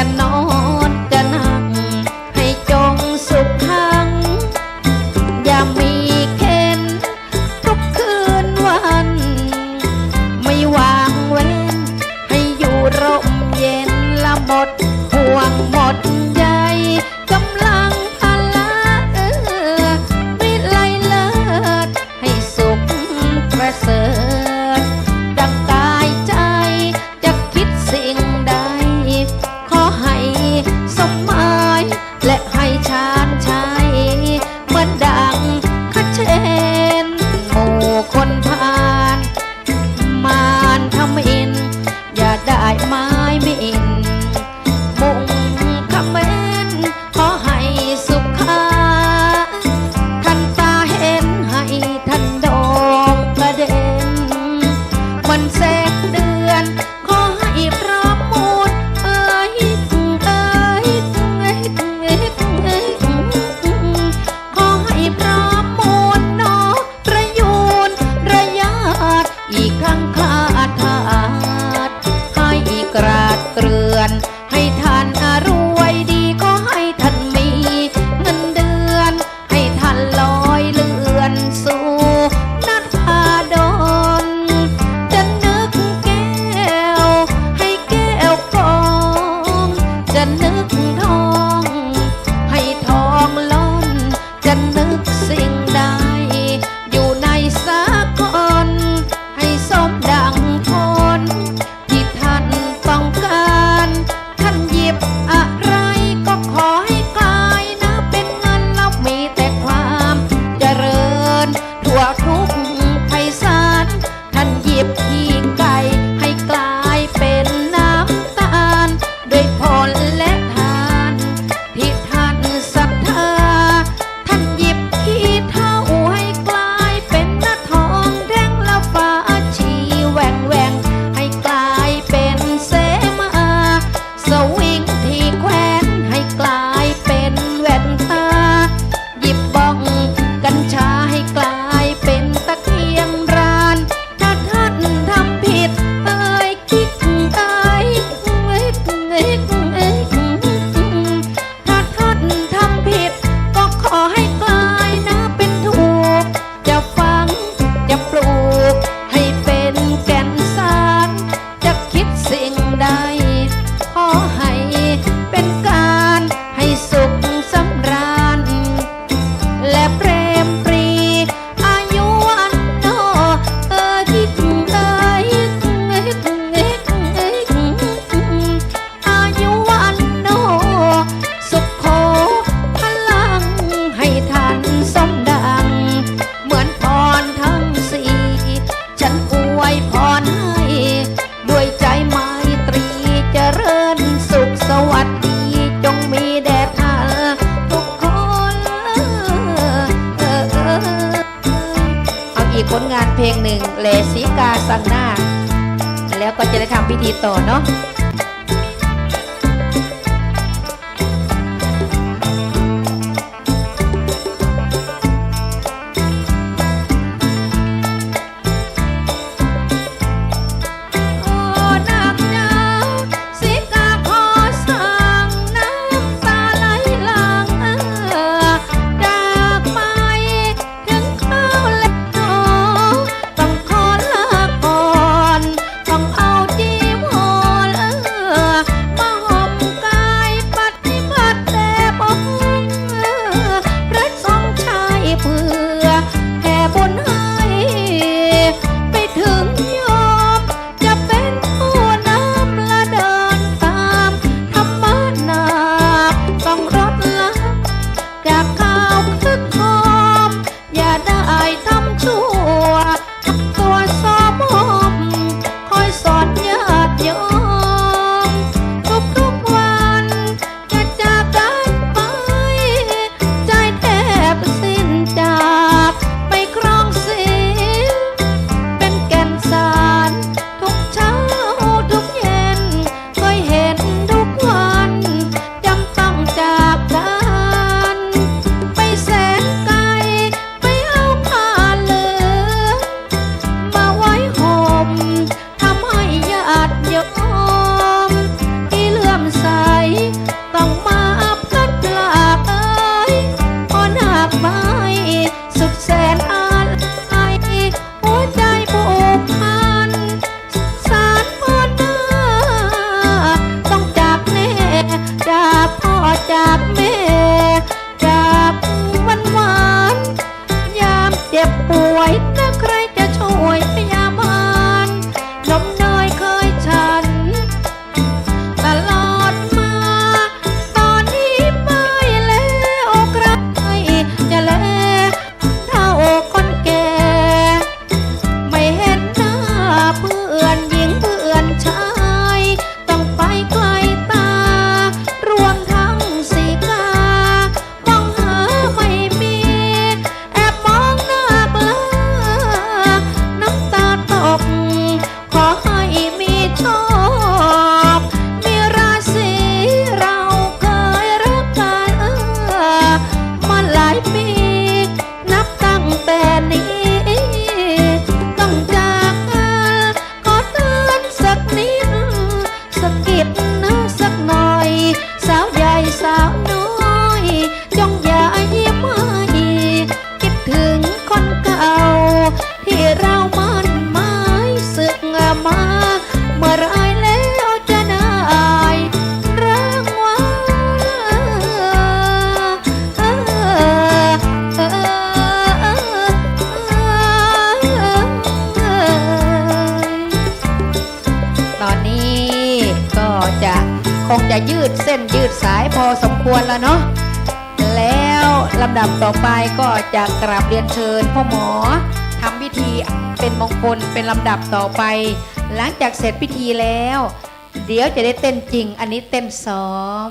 จะนอนจะนั่งให้จงสุขขัง อย่ามีเค้นทุกคืนวัน ไม่วางเว้น ให้อยู่ร่มเย็นละหมด Read งานเพลงหนึ่งเลสีกาสังหน้า แล้วก็จะได้ทำพิธีต่อเนาะ คงจะยืดเส้นยืดสายพอสมควรแล้วเนาะแล้วลำดับต่อไปก็จะกราบเรียนเชิญพ่อหมอทำพิธีเป็นมงคลเป็นลำดับต่อไป หลังจากเสร็จพิธีแล้ว เดี๋ยวจะได้เต้นจริง อันนี้เต้นซ้อม